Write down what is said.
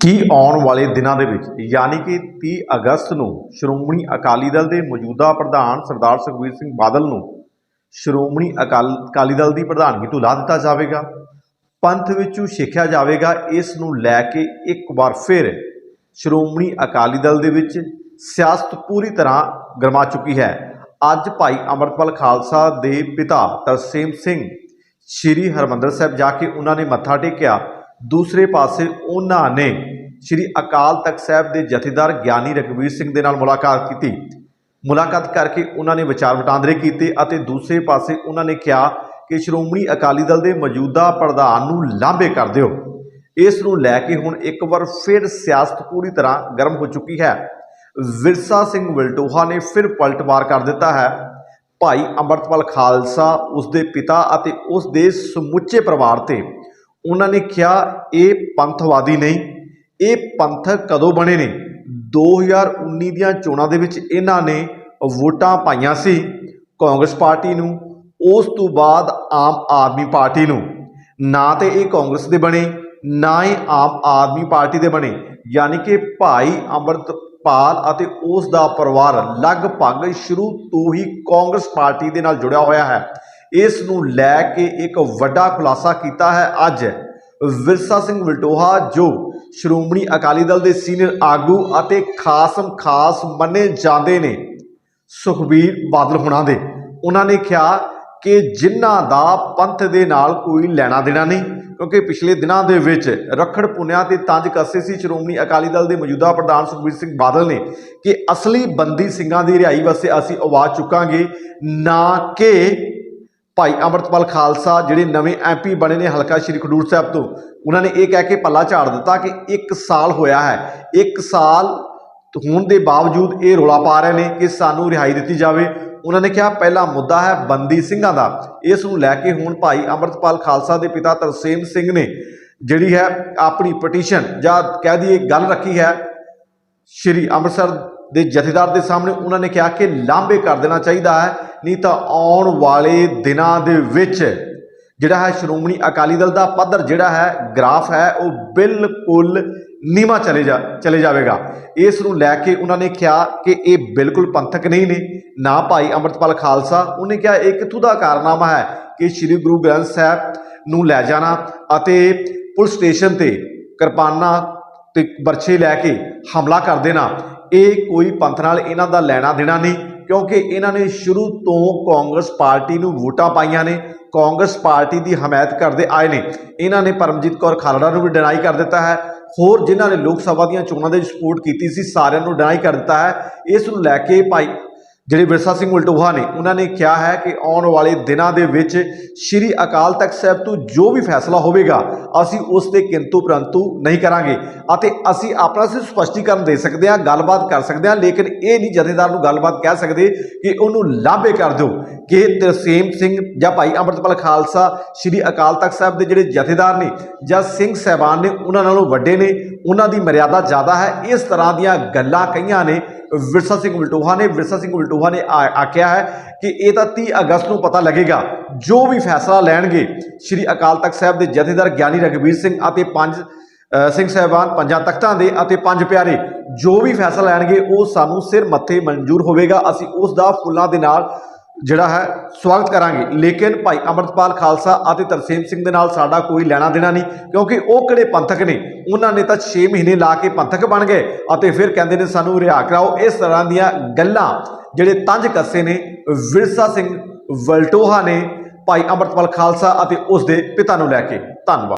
ਕੀ ਆਉਣ ਵਾਲੇ ਦਿਨਾਂ ਦੇ ਵਿੱਚ, ਯਾਨੀ ਕਿ 30 ਅਗਸਤ ਨੂੰ ਸ਼੍ਰੋਮਣੀ ਅਕਾਲੀ ਦਲ ਦੇ ਮੌਜੂਦਾ ਪ੍ਰਧਾਨ ਸਰਦਾਰ ਸੁਖਬੀਰ ਸਿੰਘ ਬਾਦਲ ਨੂੰ ਸ਼੍ਰੋਮਣੀ ਅਕਾਲ, ਅਕਾਲੀ ਦਲ ਦੀ ਪ੍ਰਧਾਨਗੀ ਤੋਂ ਲਾ ਦਿੱਤਾ ਜਾਵੇਗਾ। ਪੰਥ ਵਿੱਚੋਂ ਸਿੱਖਿਆ ਜਾਵੇਗਾ, ਇਸ ਨੂੰ ਲੈ ਕੇ ਇੱਕ ਵਾਰ ਫਿਰ ਸ਼੍ਰੋਮਣੀ ਅਕਾਲੀ ਦਲ ਦੇ ਵਿੱਚ ਸਿਆਸਤ ਪੂਰੀ ਤਰ੍ਹਾਂ ਗਰਮਾ ਚੁੱਕੀ ਹੈ। ਅੱਜ ਭਾਈ ਅਮਰਪਾਲ ਖਾਲਸਾ ਦੇ ਪਿਤਾ ਤਰਸੇਮ ਸਿੰਘ, ਸ਼੍ਰੀ ਹਰਮੰਦਰ ਸਾਹਿਬ ਜਾ ਕੇ ਉਹਨਾਂ ਨੇ ਮੱਥਾ ਟੇਕਿਆ। ਦੂਸਰੇ ਪਾਸੇ ਉਹਨਾਂ ਨੇ ਸ਼੍ਰੀ ਅਕਾਲ ਤਖਤ ਸਾਹਿਬ ਦੇ ਜਥੇਦਾਰ ਗਿਆਨੀ ਰਘਵੀਰ ਸਿੰਘ ਦੇ ਨਾਲ ਮੁਲਾਕਾਤ ਕੀਤੀ। ਮੁਲਾਕਾਤ ਕਰਕੇ ਉਹਨਾਂ ਨੇ ਵਿਚਾਰ ਵਟਾਂਦਰੇ ਕੀਤੇ ਅਤੇ ਦੂਸਰੇ ਪਾਸੇ ਉਹਨਾਂ ਨੇ ਕਿਹਾ ਕਿ ਸ਼੍ਰੋਮਣੀ ਅਕਾਲੀ ਦਲ ਦੇ ਮੌਜੂਦਾ ਪ੍ਰਧਾਨ ਨੂੰ ਲਾਂਭੇ ਕਰ ਦਿਓ। ਇਸ ਨੂੰ ਲੈ ਕੇ ਹੁਣ ਇੱਕ ਵਾਰ ਫਿਰ ਸਿਆਸਤ ਪੂਰੀ ਤਰ੍ਹਾਂ ਗਰਮ ਹੋ ਚੁੱਕੀ ਹੈ। ਵਿਰਸਾ ਸਿੰਘ ਵਲਟੋਹਾ ਨੇ ਫਿਰ ਪਲਟਵਾਰ ਕਰ ਦਿੱਤਾ ਹੈ। ਭਾਈ ਅੰਮ੍ਰਿਤਪਾਲ ਖਾਲਸਾ ਉਸ ਦੇ ਪਿਤਾ ਅਤੇ ਉਸ ਦੇ ਸਮੁੱਚੇ ਪਰਿਵਾਰ ਤੇ ਉਹਨਾਂ ਨੇ ਕਿਹਾ, ਇਹ ਪੰਥਵਾਦੀ ਨਹੀਂ, ਇਹ ਪੰਥ ਕਦੋਂ ਬਣੇ ਨੇ? 2019 ਦੀਆਂ ਚੋਣਾਂ ਦੇ ਵਿੱਚ ਇਹਨਾਂ ਨੇ ਵੋਟਾਂ ਪਾਈਆਂ ਸੀ ਕਾਂਗਰਸ ਪਾਰਟੀ ਨੂੰ, ਉਸ ਤੋਂ ਬਾਅਦ ਆਮ ਆਦਮੀ ਪਾਰਟੀ ਨੂੰ। ਨਾ ਤੇ ਇਹ ਕਾਂਗਰਸ ਦੇ ਬਣੇ, ਨਾ ਹੀ ਆਮ ਆਦਮੀ ਪਾਰਟੀ ਦੇ ਬਣੇ। ਯਾਨੀ ਕਿ ਭਾਈ ਅੰਮ੍ਰਿਤਪਾਲ ਅਤੇ ਉਸ ਦਾ ਪਰਿਵਾਰ ਲਗਭਗ ਸ਼ੁਰੂ ਤੋਂ ਹੀ ਕਾਂਗਰਸ ਪਾਰਟੀ ਦੇ ਨਾਲ ਜੁੜਿਆ ਹੋਇਆ ਹੈ। ਇਸ ਨੂੰ ਲੈ ਕੇ ਇੱਕ ਵੱਡਾ ਖੁਲਾਸਾ ਕੀਤਾ ਹੈ ਅੱਜ। ਵਿਰਸਾ ਸਿੰਘ ਵਲਟੋਹਾ ਜੋ ਸ਼੍ਰੋਮਣੀ ਅਕਾਲੀ ਦਲ ਦੇ ਸੀਨੀਅਰ ਆਗੂ ਅਤੇ ਖਾਸਮ ਖਾਸ ਮੰਨੇ ਜਾਂਦੇ ਨੇ, ਸੁਖਬੀਰ ਬਾਦਲ ਹੁਣਾਂ ਦੇ। ਉਹਨਾਂ ਨੇ ਕਿਹਾ ਕਿ ਜਿਨ੍ਹਾਂ ਦਾ ਪੰਥ ਦੇ ਨਾਲ ਕੋਈ ਲੈਣਾ ਦੇਣਾ ਨਹੀਂ, ਕਿਉਂਕਿ ਪਿਛਲੇ ਦਿਨਾਂ ਦੇ ਵਿੱਚ ਰਖੜ ਪੁੰਨਿਆ ਤੇ ਤੰਜ ਕੱਸੇ ਸੀ ਸ਼੍ਰੋਮਣੀ ਅਕਾਲੀ ਦਲ ਦੇ ਮੌਜੂਦਾ ਪ੍ਰਧਾਨ ਸੁਖਬੀਰ ਸਿੰਘ ਬਾਦਲ ਨੇ ਕਿ ਅਸਲੀ ਬੰਦੀ ਸਿੰਘਾਂ ਦੀ ਰਿਹਾਈ ਵਾਸਤੇ ਅਸੀਂ ਆਵਾਜ਼ ਚੁੱਕਾਂਗੇ, ਨਾ ਕਿ ਭਾਈ ਅਮਰਤਪਾਲ ਖਾਲਸਾ ਜਿਹੜੇ ਨਵੇਂ ਐਮਪੀ ਬਣੇ ਨੇ ਹਲਕਾ ਸ਼੍ਰੀ ਖਡੂਰ ਸਾਹਿਬ ਤੋਂ, ਉਹਨਾਂ ਨੇ ਇਹ ਕਹਿ ਕੇ ਪੱਲਾ ਝਾੜ ਦਿੱਤਾ ਕਿ 1 ਸਾਲ ਹੋਇਆ ਹੈ। 1 ਸਾਲ ਹੋਣ ਦੇ ਬਾਵਜੂਦ ਇਹ ਰੋਲਾ ਪਾ ਰਹੇ ਨੇ ਕਿ ਸਾਨੂੰ ਰਿਹਾਈ ਦਿੱਤੀ ਜਾਵੇ। ਉਹਨਾਂ ਨੇ ਕਿਹਾ, ਪਹਿਲਾ ਮੁੱਦਾ ਹੈ ਬੰਦੀ ਸਿੰਘਾਂ ਦਾ। ਇਸ ਨੂੰ ਲੈ ਕੇ ਹੁਣ ਭਾਈ ਅਮਰਤਪਾਲ ਖਾਲਸਾ ਦੇ ਪਿਤਾ ਤਰਸੇਮ ਸਿੰਘ ਨੇ ਜਿਹੜੀ ਹੈ ਆਪਣੀ ਪਟੀਸ਼ਨ ਜਾਂ ਕਹਿ ਦਈਏ ਗੱਲ ਰੱਖੀ ਹੈ ਸ਼੍ਰੀ ਅੰਮ੍ਰਿਤਸਰ ਦੇ ਜਥੇਦਾਰ ਦੇ ਸਾਹਮਣੇ, ਉਹਨਾਂ ਨੇ ਕਿਹਾ ਕਿ ਲਾਂਭੇ ਕਰ ਦੇਣਾ ਚਾਹੀਦਾ ਹੈ। ਨਹੀਂ ਤਾਂ ਆਉਣ ਵਾਲੇ ਦਿਨਾਂ ਦੇ ਵਿੱਚ ਜਿਹੜਾ ਹੈ ਸ਼੍ਰੋਮਣੀ ਅਕਾਲੀ ਦਲ ਦਾ ਪੱਧਰ ਜਿਹੜਾ ਹੈ, ਗ੍ਰਾਫ ਹੈ, ਉਹ ਬਿਲਕੁਲ ਨੀਵਾ ਚਲੇ ਜਾ, ਚਲੇ ਜਾਵੇਗਾ। ਇਸ ਨੂੰ ਲੈ ਕੇ ਉਹਨਾਂ ਨੇ ਕਿਹਾ ਕਿ ਇਹ ਬਿਲਕੁਲ ਪੰਥਕ ਨਹੀਂ ਨੇ। ਨਾ ਭਾਈ ਅਮਰਤਪਾਲ ਖਾਲਸਾ, ਉਹਨੇ ਕਿਹਾ ਇਹ ਕਿੱਥੋਂ ਦਾ ਕਾਰਨਾਮਾ ਹੈ ਕਿ ਸ੍ਰੀ ਗੁਰੂ ਗ੍ਰੰਥ ਸਾਹਿਬ ਨੂੰ ਲੈ ਜਾਣਾ ਅਤੇ ਪੁਲਿਸ ਸਟੇਸ਼ਨ ਤੇ ਕਿਰਪਾਨਾਂ ਤੇ ਬਰਛੇ ਲੈ ਕੇ ਹਮਲਾ ਕਰ ਦੇਣਾ। ਇਹ ਕੋਈ ਪੰਥ ਨਾਲ ਇਹਨਾਂ ਦਾ ਲੈਣਾ ਦੇਣਾ ਨਹੀਂ। ਕਿਉਂਕਿ ਇਹਨਾਂ ਨੇ ਸ਼ੁਰੂ ਤੋਂ ਕਾਂਗਰਸ ਪਾਰਟੀ ਨੂੰ ਵੋਟਾਂ ਪਾਈਆਂ ਨੇ, ਕਾਂਗਰਸ ਪਾਰਟੀ ਦੀ ਹਮਾਇਤ ਕਰਦੇ ਆਏ ਨੇ। ਇਹਨਾਂ ਨੇ ਪਰਮਜੀਤ ਕੌਰ ਖਾਲੜਾ ਨੂੰ ਵੀ ਡਿਨਾਈ ਕਰ ਦਿੱਤਾ ਹੈ। ਹੋਰ ਜਿਨ੍ਹਾਂ ਨੇ ਲੋਕ ਸਭਾ ਦੀਆਂ ਚੋਣਾਂ ਦੇ ਸਪੋਰਟ ਕੀਤੀ ਸੀ, ਸਾਰਿਆਂ ਨੂੰ ਡਿਨਾਈ ਕਰ ਦਿੱਤਾ ਹੈ। ਇਸ ਨੂੰ ਲੈ ਕੇ ਭਾਈ ਜਿਹੜੇ ਵਿਰਸਾ ਸਿੰਘ ਉਲਟੋਹਾ ਨੇ, ਉਹਨਾਂ ਨੇ ਕਿਹਾ ਹੈ ਕਿ ਆਉਣ ਵਾਲੇ ਦਿਨਾਂ ਦੇ ਵਿੱਚ ਸ਼੍ਰੀ ਅਕਾਲ ਤਖਤ ਸਾਹਿਬ ਤੋਂ ਜੋ ਵੀ ਫੈਸਲਾ ਹੋਵੇਗਾ, ਅਸੀਂ ਉਸ ਤੇ ਕਿੰਤੂ ਪਰੰਤੂ ਨਹੀਂ ਕਰਾਂਗੇ। ਅਤੇ ਅਸੀਂ ਆਪਣਾ ਸਿਰਫ ਸਪਸ਼ਟੀਕਰਨ ਦੇ ਸਕਦੇ ਹਾਂ, ਗੱਲਬਾਤ ਕਰ ਸਕਦੇ ਹਾਂ, ਲੇਕਿਨ ਇਹ ਨਹੀਂ ਜਥੇਦਾਰ ਨੂੰ ਗੱਲਬਾਤ ਕਹਿ ਸਕਦੇ ਕਿ ਉਹਨੂੰ ਲਾਂਭੇ ਕਰ ਦਿਓ ਕਿ ਤਰਸੇਮ ਸਿੰਘ ਜਾਂ ਭਾਈ ਅੰਮ੍ਰਿਤਪਾਲ ਖਾਲਸਾ, ਸ਼੍ਰੀ ਅਕਾਲ ਤਖਤ ਸਾਹਿਬ ਦੇ ਜਿਹੜੇ ਜਥੇਦਾਰ ਨੇ ਜਾਂ ਸਿੰਘ ਸਹਿਬਾਨ ਨੇ, ਉਹਨਾਂ ਨਾਲੋਂ ਵੱਡੇ ਨੇ, ਉਹਨਾਂ ਦੀ ਮਰਿਆਦਾ ਜ਼ਿਆਦਾ ਹੈ। ਇਸ ਤਰ੍ਹਾਂ ਦੀਆਂ ਗੱਲਾਂ ਕਹੀਆਂ ਨੇ ਵਿਰਸਾ ਸਿੰਘ ਉਲਟੋਹਾ ਨੇ ਵਿਰਸਾ ਸਿੰਘ ਉਲਟੋਹਾ ਨੇ ਆਖਿਆ ਹੈ ਕਿ ਇਹ ਤਾਂ 30 ਅਗਸਤ ਨੂੰ ਪਤਾ ਲੱਗੇਗਾ। ਜੋ ਵੀ ਫੈਸਲਾ ਲੈਣਗੇ, ਸ਼੍ਰੀ ਅਕਾਲ ਤਖਤ ਸਾਹਿਬ ਦੇ ਜਥੇਦਾਰ ਗਿਆਨੀ ਰਘਵੀਰ ਸਿੰਘ ਅਤੇ ਪੰਜ ਸਿੰਘ ਸਾਹਿਬਾਨ ਪੰਜਾਂ ਤਖਤਾਂ ਦੇ ਅਤੇ ਪੰਜ ਪਿਆਰੇ ਜੋ ਵੀ ਫੈਸਲਾ ਲੈਣਗੇ, ਉਹ ਸਾਨੂੰ ਸਿਰ ਮੱਥੇ ਮਨਜ਼ੂਰ ਹੋਵੇਗਾ। ਅਸੀਂ ਉਸ ਦਾ ਫੁੱਲਾਂ ਦੇ ਨਾਲ ਜਿਹੜਾ ਹੈ, ਸਵਾਗਤ ਕਰਾਂਗੇ। ਲੇਕਿਨ ਭਾਈ ਅਮਰਤਪਾਲ ਖਾਲਸਾ ਅਤੇ ਤਰਸੇਮ ਸਿੰਘ ਦੇ ਨਾਲ ਸਾਡਾ ਕੋਈ ਲੈਣਾ ਦੇਣਾ ਨਹੀਂ, ਕਿਉਂਕਿ ਉਹ ਕਿਹੜੇ ਪੰਥਕ ਨੇ? ਉਹਨਾਂ ਨੇ ਤਾਂ 6 ਮਹੀਨੇ ਲਾ ਕੇ ਪੰਥਕ ਬਣ ਗਏ ਅਤੇ ਫਿਰ ਕਹਿੰਦੇ ਨੇ ਸਾਨੂੰ ਰਿਹਾ ਕਰਾਓ। ਇਸ ਤਰ੍ਹਾਂ ਦੀਆਂ ਗੱਲਾਂ ਜਿਹੜੇ ਤੰਜ ਕੱਸੇ ਨੇ, ਵਿਰਸਾ ਸਿੰਘ ਵਲਟੋਹਾ ਨੇ ਭਾਈ ਅਮਰਤਪਾਲ ਖਾਲਸਾ ਅਤੇ ਉਸ ਦੇ ਪਿਤਾ ਨੂੰ ਲੈ ਕੇ। ਧੰਨਵਾਦ।